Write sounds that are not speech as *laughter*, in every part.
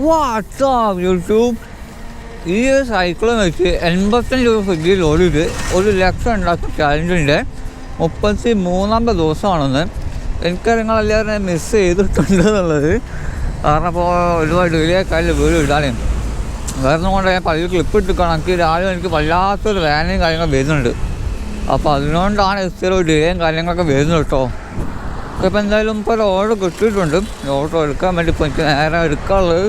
WhatsApp YouTube. ഈ ഒരു cycle വെച്ച് എൺപത്തഞ്ച് രൂപ സ്വിഗ്ഗിയിൽ ഓടിയിട്ട് ഒരു ലക്ഷം ഉണ്ടാക്കി ചാലഞ്ചിന്റെ മുപ്പത്തി മൂന്നാമത്തെ ദിവസമാണെന്ന് എനിക്ക് നിങ്ങളെല്ലാവരും മിസ് ചെയ്തിട്ടുണ്ട് എന്നുള്ളത്. കാരണം ഇപ്പോൾ ഒരുപാട് ഡിലേ കാര്യം വീട് ഇടാനേ. വേറെ കൊണ്ട് ഞാൻ പതിവ് ക്ലിപ്പ് ഇട്ടിക്കണം എനിക്ക് രാവിലെ എനിക്ക് വല്ലാത്തൊരു വേനയും കാര്യങ്ങളൊക്കെ വരുന്നുണ്ട്. അപ്പോൾ അതുകൊണ്ടാണ് ഇത്തിരി ഒരു ഡിലേയും കാര്യങ്ങളൊക്കെ വരുന്നത് കേട്ടോ. ഇപ്പം എന്തായാലും ഇപ്പോൾ ഒരു ഓർഡർ കിട്ടിയിട്ടുണ്ട്. ഓർഡർ എടുക്കാൻ വേണ്ടി ഇപ്പോൾ എനിക്ക് നേരെ എടുക്കാനുള്ളത്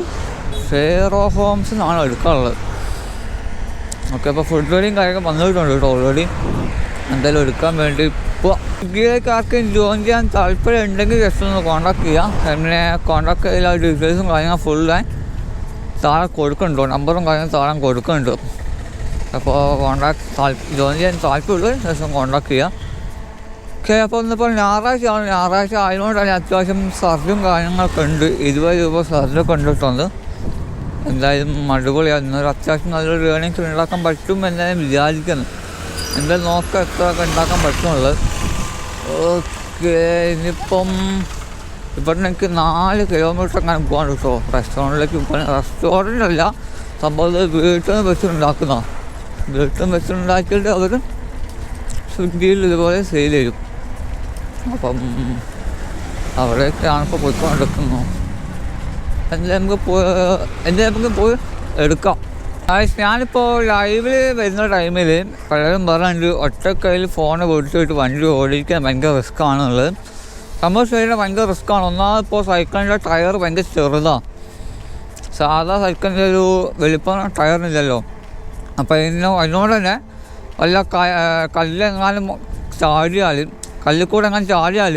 ഫെയർ ഓഫ് ഹോംസ് എന്നാണ് എടുക്കാനുള്ളത്. ഓക്കെ അപ്പോൾ ഫുഡ് ഡെലിയും കാര്യങ്ങൾ വന്നിട്ടുണ്ട് കേട്ടോ ഓൾറെഡി എന്തായാലും എടുക്കാൻ വേണ്ടി ഇപ്പോൾ സ്വിഗ്ഗിയിലേക്ക് ആർക്കും ജോയിൻ ചെയ്യാൻ താല്പര്യം ഉണ്ടെങ്കിൽ ജസ്റ്റ് ഒന്ന് കോൺടാക്ട് ചെയ്യാം. എന്നെ കോൺടാക്ട് ചെയ്ത ഡീറ്റെയിൽസും കാര്യങ്ങൾ ഫുൾ ആയി താഴെ കൊടുക്കുന്നുണ്ടോ നമ്പറും കാര്യങ്ങളും താഴെ കൊടുക്കുന്നുണ്ട്. അപ്പോൾ കോൺടാക്ട് ജോയിൻ ചെയ്യാൻ താല്പര്യമുള്ളൂ ജസ്റ്റ് കോൺടാക്ട് ചെയ്യാം. അപ്പോൾ ഇന്നിപ്പോൾ ഞായറാഴ്ചയാണ് ഞായറാഴ്ച ആയതുകൊണ്ട് തന്നെ അത്യാവശ്യം സർജും കാര്യങ്ങളൊക്കെ ഉണ്ട്. ഇരുപത് രൂപ സർജൊക്കെ കണ്ടിട്ടുണ്ട് എന്തായാലും അടിപൊളിയാണ് ഇന്നൊരു അത്യാവശ്യം നല്ലൊരു ഏണിങ്സ് ഉണ്ടാക്കാൻ പറ്റും എന്നാലും വിചാരിക്കുന്നു. എന്തായാലും നോക്കാം എത്ര ഒക്കെ ഉണ്ടാക്കാൻ പറ്റുന്നുള്ളത്. ഓക്കെ ഇനിയിപ്പം ഇപ്പം എനിക്ക് നാല് കിലോമീറ്റർ അങ്ങനെ പോകാൻ കേട്ടോ റെസ്റ്റോറന്റിലേക്ക് പോകാൻ. റെസ്റ്റോറന്റ് അല്ല സംഭവം വീട്ടിൽ നിന്ന് വെച്ചിട്ടുണ്ടാക്കുന്ന വീട്ടിൽ നിന്ന് വെച്ചിട്ടുണ്ടാക്കിയിട്ട് അവർ സ്വിഗ്ഗിയിൽ ഇതുപോലെ സെയിൽ ചെയ്യും. അപ്പം അവിടെയൊക്കെയാണ് ഇപ്പോൾ പോയിക്കൊണ്ടിരിക്കുന്നു നമുക്ക് പോയി നമുക്ക് പോയി എടുക്കാം. ഞാനിപ്പോൾ ലൈവിൽ വരുന്ന ടൈമിൽ പലരും പറഞ്ഞു ഒറ്റക്കൈയിൽ ഫോൺ കൊടുത്തിട്ട് വണ്ടി ഓടിക്കാൻ ഭയങ്കര റിസ്ക് ആണെന്നുള്ളത്. സംഭവം ശരീരം ഭയങ്കര റിസ്ക്കാണ് ഒന്നാമത് ഇപ്പോൾ സൈക്കിളിന്റെ ടയർ ഭയങ്കര ചെറുതാണ് സാധാ സൈക്കിളിന്റെ ഒരു വലിപ്പം ടയറിനില്ലല്ലോ അപ്പോൾ ഇതിന് അതിനോട് തന്നെ വല്ല കല്ലെങ്ങാനും ചാടിയാൽ കല്ലിൽ കൂടെ അങ്ങനെ ചാടിയാൽ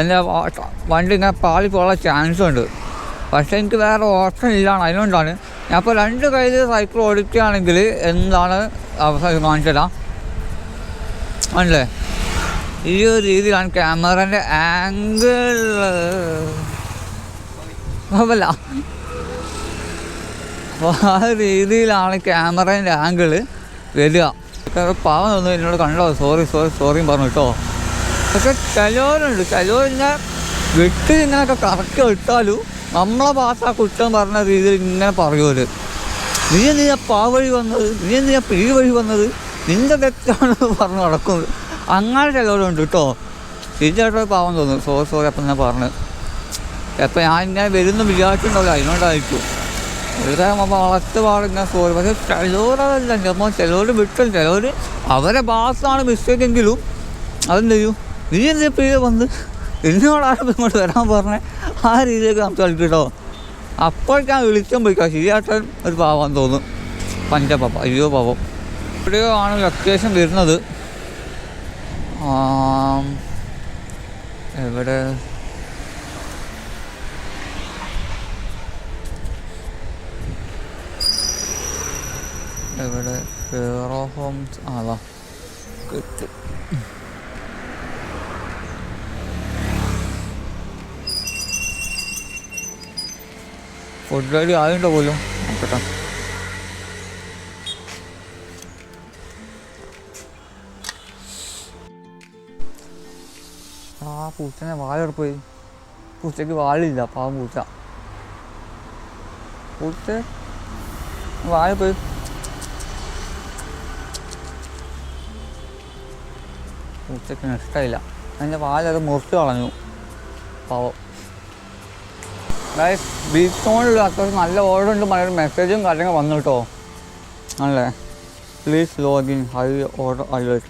എന്റെ വണ്ടി ഇങ്ങനെ പാളി പോകാനുള്ള ചാൻസ് ഉണ്ട്. പക്ഷേ എനിക്ക് വേറെ ഓപ്ഷൻ ഇല്ലാണ് അതിനുകൊണ്ടാണ് ഞാൻ ഇപ്പോൾ രണ്ട് കയ്യിൽ സൈക്കിൾ ഓടിക്കുകയാണെങ്കിൽ എന്താണ് അവസ്ഥ കാണിച്ചതാ ആണല്ലേ ഈ ഒരു രീതിയിലാണ് ക്യാമറന്റെ ആംഗിൾ അല്ല അപ്പോൾ ആ രീതിയിലാണ് ക്യാമറേന്റെ ആംഗിൾ വരിക. പാവം തോന്നുന്നു. എന്നോട് കണ്ടോ? സോറി സോറി സോറിയും പറഞ്ഞു കേട്ടോ. പക്ഷെ ചിലവരുണ്ട്. ചിലവരിങ്ങനെ വെട്ടി ഇങ്ങനെയൊക്കെ കറക്റ്റ് ഇട്ടാലും നമ്മളെ ഭാഷ കുറ്റം പറഞ്ഞ രീതിയിൽ ഇങ്ങനെ പറയുമല്ലോ നീ എന്തിനാ പാ വഴി വന്നത്? നീ എന്തിനാ ഈ വഴി വന്നത്? നിന്റെ തെറ്റാണ് പറഞ്ഞ് നടക്കുന്നത്. അങ്ങനെ ചിലവരുണ്ട് കേട്ടോ. തീർച്ചയായിട്ടും ഒരു പാവം തോന്നുന്നു സോ സോറി അപ്പം ഞാൻ പറഞ്ഞു. എപ്പം ഞാൻ ഇങ്ങനെ വരുന്ന വിചാരിച്ചിട്ടുണ്ടാവില്ല. അതിനോണ്ടായിരിക്കും ഇവിടെ വളർത്ത് പാടിങ്ങനെ സോറി. പക്ഷെ ചിലവരതല്ല. ചിലപ്പോൾ ചിലവർ വിട്ടും. ചിലവർ അവരെ ഭാഗത്താണ് മിസ്റ്റേക്ക് എങ്കിലും അതെന്ത് ചെയ്യും? നീ എന്ത് ഇപ്പം ഇത് വന്ന്? എന്നോടാണ് ഇങ്ങോട്ട് വരാൻ പറഞ്ഞേ? ആ രീതിയിലേക്ക് സംസാരിക്കും കേട്ടോ. ഞാൻ വിളിച്ചാൽ പോയിക്കാം ശരിയായിട്ട് ഒരു പാവാന്ന് തോന്നും. പഞ്ച പാപ്പ അയ്യോ പാവം. എവിടെയോ ആണ് ലൊക്കേഷൻ വരുന്നത്. എവിടെ? എവിടെ? ഹോംസ് അതാ കിട്ടും. ഫുഡ് റെഡി ആയുണ്ടോ പോലും. നോക്കട്ടെ ആ പൂച്ചനെ വാഴപ്പോയി പോയി. പൂച്ചയ്ക്ക് വാലില്ല പാവം പൂച്ച. പൂച്ച വാഴപ്പോയി പോയി. പൂച്ചയ്ക്ക് നഷ്ടമായില്ല അതിന്റെ വാലത് മുറിച്ച് കളഞ്ഞു. പാവം. ഗൈസ് ബീച്ച് ടൗണിൽ അത്യാവശ്യം നല്ല ഓർഡർ ഉണ്ട്. പറഞ്ഞൊരു മെസ്സേജും കാര്യങ്ങൾ വന്നു കേട്ടോ. ആണല്ലേ please login high order alert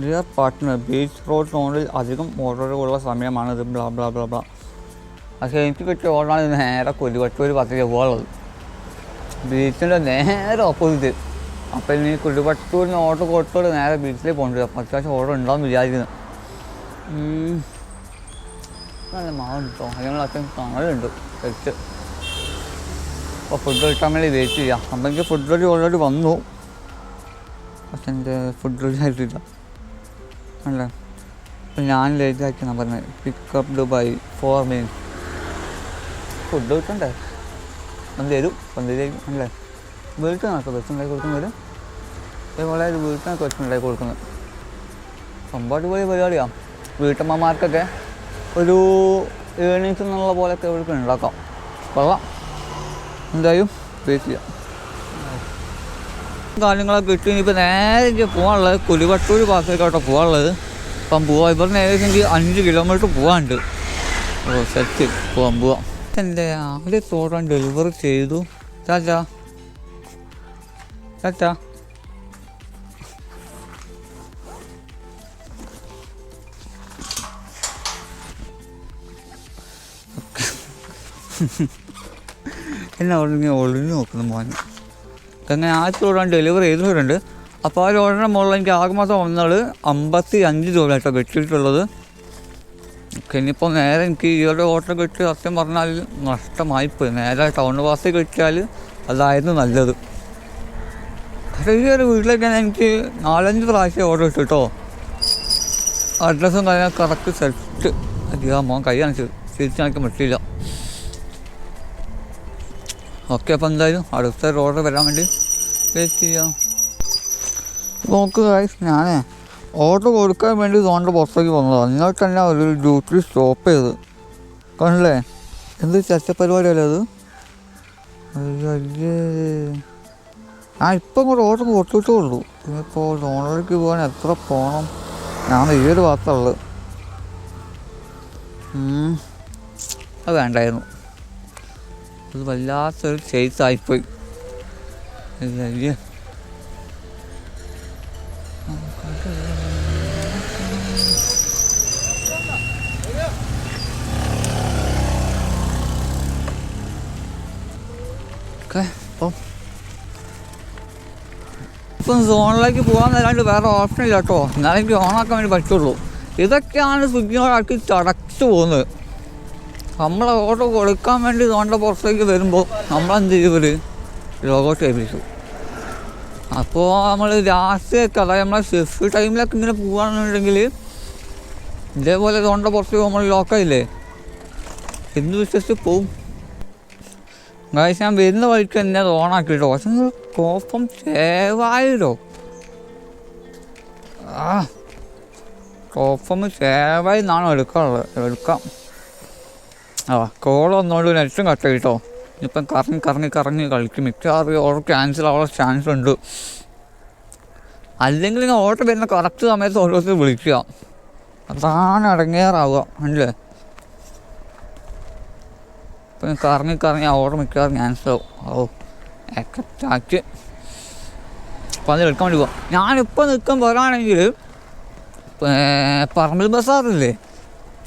dear partner beach road ടോണിൽ അധികം ഓർഡറുകളുള്ള സമയമാണ് ഇത്. ബ്ലാ ബ്ലാ ബ്ലാ ബ്ലാ പക്ഷേ എനിക്ക് കിട്ടിയ ഓർഡറാണ് ഇത് നേരെ കുരുവട്ടൂർ പത്ത് പോകുള്ളത് ബീച്ചിന്റെ നേരെ ഓപ്പോസിറ്റ് അപ്പോൾ ഇനി കുരുവട്ടൂരിന് ഓർഡർ കൊടുത്തോട് നേരെ ബീച്ചിലേക്ക് പോകേണ്ടി അപ്പോൾ അത്യാവശ്യം ഓർഡർ ഉണ്ടാവും വിചാരിക്കുന്നത്. നല്ല മാവ് കേട്ടോ ഞങ്ങൾ അത്യാവശ്യം തണലുണ്ട് കഴിച്ച് അപ്പോൾ ഫുഡ് കിട്ടാൻ വേണ്ടി വെയിറ്റ് ചെയ്യാം. എനിക്ക് ഫുഡ് റെഡി ഓൾറെഡി വന്നു. പക്ഷെ എന്റെ ഫുഡ് റെഡി ആയിട്ടില്ല. അല്ലേ? അപ്പം ഞാൻ ലേറ്റ് ആക്കിയാണ് പറഞ്ഞത് pickup Dubai four minute food കിട്ടണ്ടേ വന്ന് തരും. പന്തിലേക്ക് അല്ലേ? വീട്ടിൽ നിന്നൊക്കെ വെച്ചുണ്ടാക്കി കൊടുക്കുന്നത്. ഇതേപോലെ വീട്ടിൽ നിന്നൊക്കെ വെച്ചുണ്ടാക്കി കൊടുക്കുന്നത്. സംഭവം അടിപൊളി പരിപാടിയാണ് വീട്ടമ്മമാർക്കൊക്കെ ഒരു ഏണിങ്സ് എന്നുള്ള പോലെയൊക്കെ ഇവർക്ക് ഉണ്ടാക്കാം. കൊള്ളാം. എന്തായാലും വെയിറ്റ് ചെയ്യാം. കാര്യങ്ങളൊക്കെ കിട്ടി ഇനിയിപ്പോൾ നേരെ പോകാനുള്ളത് കുലിവട്ടൂർ ഭാഗത്തേക്കാട്ടോ പോകാനുള്ളത് അപ്പം പോവാം. ഇവിടുന്ന് ഏകദേശം എനിക്ക് അഞ്ച് കിലോമീറ്റർ പോകാനുണ്ട് ഓ സെറ്റ് പോവാം പോവാം. എന്റെ ആദ്യത്തോടാൻ ഡെലിവറി ചെയ്തു. ചാച്ചാ ചാച്ചാ *laughs* എന്നെ ഒളിഞ്ഞ് ഒളിഞ്ഞു നോക്കുന്നു മോൻ അങ്ങനെ ആദ്യത്തെ ഓർഡർ ഡെലിവറി ചെയ്തിട്ടുണ്ട് അപ്പോൾ ആ ഓർഡറിന്റെ മുകളിൽ എനിക്ക് ആകെ മാസം വന്നാൽ അമ്പത്തി അഞ്ച് രൂപ കേട്ടോ ഇനിയിപ്പോൾ നേരെ എനിക്ക് ഈ ഒരു ഓർഡർ കിട്ടി സത്യം പറഞ്ഞാൽ നഷ്ടമായിപ്പോയി നേരെ ടൗൺ ബസ്സിൽ കിട്ടിയാൽ അതായിരുന്നു നല്ലത്. പക്ഷേ ഈ ഒരു വീട്ടിലേക്ക് എനിക്ക് നാലഞ്ച് പ്രാവശ്യം ഓർഡർ ഇട്ടു കേട്ടോ അഡ്രസ്സും കാര്യങ്ങൾ കറക്റ്റ് സെറ്റ് അധികം മോൻ കൈ കാണിച്ചു തിരിച്ചു കാണിക്കാൻ പറ്റില്ല ഓക്കെ അപ്പോൾ എന്തായാലും അടുത്ത ഓർഡർ വരാൻ വേണ്ടി വെയിറ്റ് ചെയ്യാം. നോക്ക് ഗൈസ് ഞാനേ ഓർഡർ കൊടുക്കാൻ വേണ്ടി തോണ്ട പുറത്തേക്ക് വന്നതാണ് നിങ്ങൾ തന്നെ ഒരു ഡ്യൂട്ടി സ്റ്റോപ്പ് ചെയ്ത്. കണ്ടില്ലേ? എന്ത് ചർച്ച പരിപാടിയല്ലേ അത്? ഞാൻ ഇപ്പം കൂടെ ഓർഡർ കൊടുത്തിട്ടുള്ളൂ ഇനിയിപ്പോൾ ലോണിലേക്ക് പോകാൻ എത്ര പോകണം ഞാൻ ഈ ഒരു ഭാഗത്തുള്ളത്. അത് വേണ്ടായിരുന്നു. അത് വല്ലാത്തൊരു ചേസ് ആയിപ്പോയി. അയ്യേ ഓക്കെ. അപ്പം ഇപ്പം സോണിലേക്ക് പോകാൻ അല്ലാണ്ട് വേറെ ഓപ്ഷൻ ഇല്ല കേട്ടോ എന്നാലും എനിക്ക് ഓണാക്കാൻ വേണ്ടി പറ്റുള്ളൂ. ഇതൊക്കെയാണ് സ്വിഗ്ഗിയോടാക്കി ചടച്ചു പോകുന്നത്. നമ്മൾ ഓട്ടോ കൊടുക്കാൻ വേണ്ടി തോണ്ട പുറത്തേക്ക് വരുമ്പോൾ നമ്മളെന്ത് ചെയ്യും ലോകോട്ട് ഏൽപ്പിച്ചു. അപ്പോൾ നമ്മൾ ലാസ്റ്റൊക്കെ അതായത് നമ്മളെ ഷിഫ്റ്റ് ടൈമിലൊക്കെ ഇങ്ങനെ പോകുകയാണെന്നുണ്ടെങ്കിൽ ഇതേപോലെ തോണ്ട പുറത്തേക്ക് നമ്മൾ ലോക്കായില്ലേ? എന്ത് വിശ്വസിച്ച് പോവും? ഗായ്സ് ഞാൻ വരുന്ന വഴിക്ക് തന്നെ അത് ഓണാക്കി കേട്ടോ പക്ഷെ കോപ്പം സേവായിട്ടോ ആ കോപ്പം സേവായി എന്നാണ് എടുക്കാറുള്ളത് എടുക്കാം. ആ കോൾ വന്നോണ്ട് നെറ്റും കട്ട് ചെയ്തോ ഇപ്പം കറങ്ങി കറങ്ങി കറങ്ങി കളിക്കും. മിക്കവാറും ഓർഡർ ക്യാൻസൽ ആവാനുള്ള ചാൻസ് ഉണ്ട്. അല്ലെങ്കിൽ ഇങ്ങനെ ഓർഡർ വരുന്ന കറക്റ്റ് സമയത്ത് ഓരോരുത്തർ വിളിക്കുക. അതാണ് അടങ്ങേറാവുക. അല്ലേ ഇപ്പം കറങ്ങി കറങ്ങി ആ ഓർഡർ മിക്കവാറും ക്യാൻസൽ ആവും. ഓ എക്കറ്റാക്ക് അപ്പം അത് എടുക്കാൻ വേണ്ടി പോവാം. ഞാനിപ്പോൾ നിൽക്കാൻ പോരാണെങ്കിൽ പറമ്പിൽ ബസാറില്ലേ?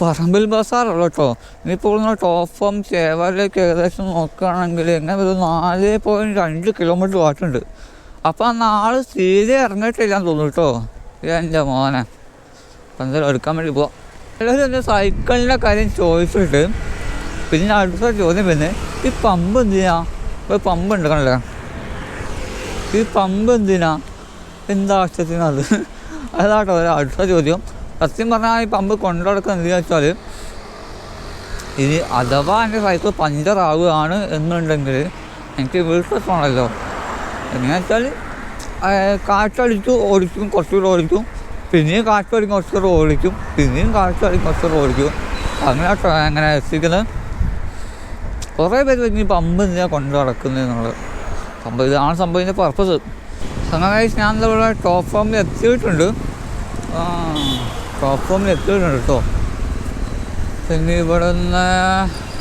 പറമ്പിൽ ബസാറുള്ള കേട്ടോ ഇനിയിപ്പോൾ ഇവിടുന്ന് ടോപ്പം ചേവാലേക്ക് ഏകദേശം നോക്കുകയാണെങ്കിൽ എങ്ങനെ ഒരു നാല് പോയിന്റ് രണ്ട് കിലോമീറ്റർ വാട്ടുണ്ട് അപ്പോൾ ആ നാൾ തീരെ ഇറങ്ങിയിട്ടില്ലാന്ന് തോന്നുന്നു കേട്ടോ. എന്റെ മോനെ. അപ്പം എന്തായാലും എടുക്കാൻ വേണ്ടി പോവാം. എല്ലാവരും എന്റെ സൈക്കിളിന്റെ കാര്യം ചോദിച്ചിട്ട് പിന്നെ അടുത്ത ചോദ്യം പിന്നെ ഈ പമ്പ് എന്തിനാ? ഒരു പമ്പ് ഉണ്ട് കണ്ടല്ലേ ഈ പമ്പ് എന്തിനാ? എന്താ ആവശ്യത്തിനത്? അതാട്ടോ അടുത്ത ചോദ്യം. സത്യം പറഞ്ഞാൽ ഈ പമ്പ് കൊണ്ടു എന്ത് എന്തിനാ വെച്ചാൽ ഇനി അഥവാ എന്റെ സൈക്കിൾ പഞ്ചറാവുകയാണ് എന്നുണ്ടെങ്കിൽ എനിക്ക് വീട്ടിലെത്തണമല്ലോ എങ്ങനെ വെച്ചാൽ കാറ്റടിച്ചു ഓടിക്കും കുറച്ചുകൂടെ ഓടിക്കും. പിന്നെയും കാറ്റടിക്കും കുറച്ചുകൂടെ ഓടിക്കും. പിന്നെയും കാറ്റടിക്കും കുറച്ചുകൂടെ ഓടിക്കും. അങ്ങനെ അങ്ങനെ എത്തിക്കുന്നത് കുറേ പേര് ഇനി പമ്പ് എന്തിനാ കൊണ്ടു നടക്കുന്നത് എന്നുള്ളത്. സംഭവം ഇതാണ് സംഭവത്തിന്റെ പർപ്പസ് അങ്ങനെ ഞാൻ ഇവിടെ ടോപ്പ് ഫോമിൽ എത്തിയിട്ടുണ്ട്. ആ ടോപ്പ് ഫോമിൽ എത്തിയിട്ടുണ്ട് കേട്ടോ. പിന്നെ ഇവിടെ നിന്ന്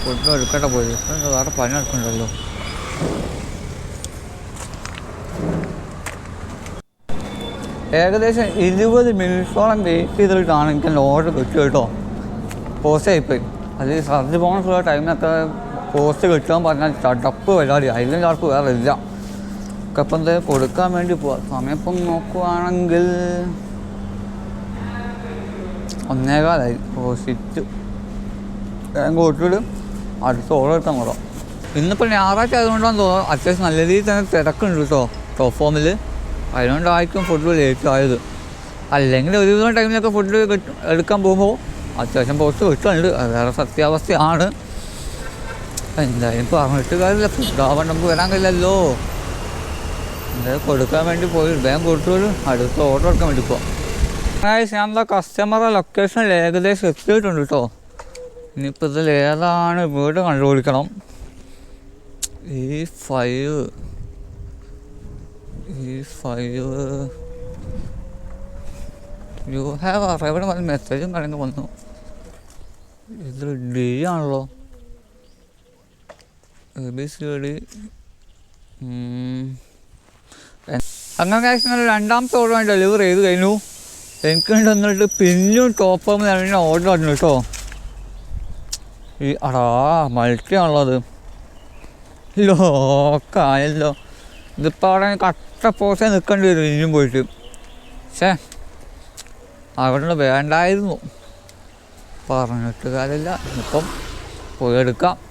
ഫുഡ് എടുക്കട്ടെ പോയി. വേറെ പണി എടുക്കണ്ടല്ലോ ഏകദേശം ഇരുപത് മിനിറ്റോളം വെയിറ്റ് ചെയ്തിട്ടാണ് എനിക്ക് എന്റെ ഓർഡർ കിട്ടും. കേട്ടോ പോസ്റ്റ് ആയിപ്പോയി അത് സർജ് ബോണസുള്ള ടൈമിനൊക്കെ പോസ്റ്റ് കിട്ടാൻ പറഞ്ഞാൽ ചടപ്പ് പരിപാടി. അതിലും ചടപ്പ് വേറെ ഇല്ല. ഒക്കെ ഇപ്പം കൊടുക്കാൻ വേണ്ടി പോവാം. സമയം ഇപ്പം നോക്കുവാണെങ്കിൽ ഒന്നേകാലായി ഓ ഷിറ്റ് വേഗം കൊടുത്തിട്ട് അടുത്ത ഓർഡർ എടുക്കാൻ കൂടാം ഇന്നിപ്പോൾ ഞായറാഴ്ച ആയതുകൊണ്ടാണ് തോന്നുന്നു. അത്യാവശ്യം നല്ല രീതിയിൽ തന്നെ തിരക്കുണ്ട് കേട്ടോ ടോപ്പ് ഫോമിൽ അതുകൊണ്ടായിരിക്കും ഫുഡ് ലേറ്റ് ആയത്. അല്ലെങ്കിൽ ഒരു ദിവസം ടൈമിലൊക്കെ ഫുഡ് എടുക്കാൻ പോകുമ്പോൾ അത്യാവശ്യം പോസ്റ്റ് കിട്ടുന്നുണ്ട്. അത് വേറെ സത്യാവസ്ഥയാണ്. എന്തായാലും പറഞ്ഞിട്ട് കാര്യമില്ല. ഫുഡ് ആവാൻ നമുക്ക് വരാൻ കഴിയില്ലല്ലോ. എന്തായാലും കൊടുക്കാൻ വേണ്ടി പോയി. വേഗം കൊടുത്തോളൂ അടുത്ത ഓർഡർ എടുക്കാൻ വേണ്ടി പോവാം. ഗായ്സ് ഞാൻ എന്താ കസ്റ്റമറെ ലൊക്കേഷനിൽ ഏകദേശം എത്തിയിട്ടുണ്ട് കേട്ടോ ഇനിയിപ്പോൾ ഇതിൽ ഏതാണ് വീട് കണ്ടുപിടിക്കണം? ഈ ഫൈവ് ഈ ഫൈവ് യു ഹാവ് അറൈവഡ് വന്ന മെസ്സേജും കാര്യങ്ങൾ വന്നു. ഇത് ഡി ആണല്ലോ. എ ബി സി ഡി അങ്ങനെ രണ്ടാമത്തെ ഓർഡർ ഡെലിവറി ചെയ്ത് കഴിഞ്ഞു. എനിക്ക് വേണ്ടി വന്നിട്ട് പിന്നും ടോപ്പ് തന്നെ ഓർഡർ വന്നു കേട്ടോ. ഈ അടാ മൾട്ടി ആണല്ലോ അത്. ലോക്കായല്ലോ ഇതിപ്പോൾ അവിടെ കട്ട പോസേ നിൽക്കേണ്ടി വരും ഇനിയും പോയിട്ട്. പക്ഷേ അവിടെ വേണ്ടായിരുന്നു. പറഞ്ഞിട്ട് കാര്യമില്ല. ഇപ്പം പോയി എടുക്കാം.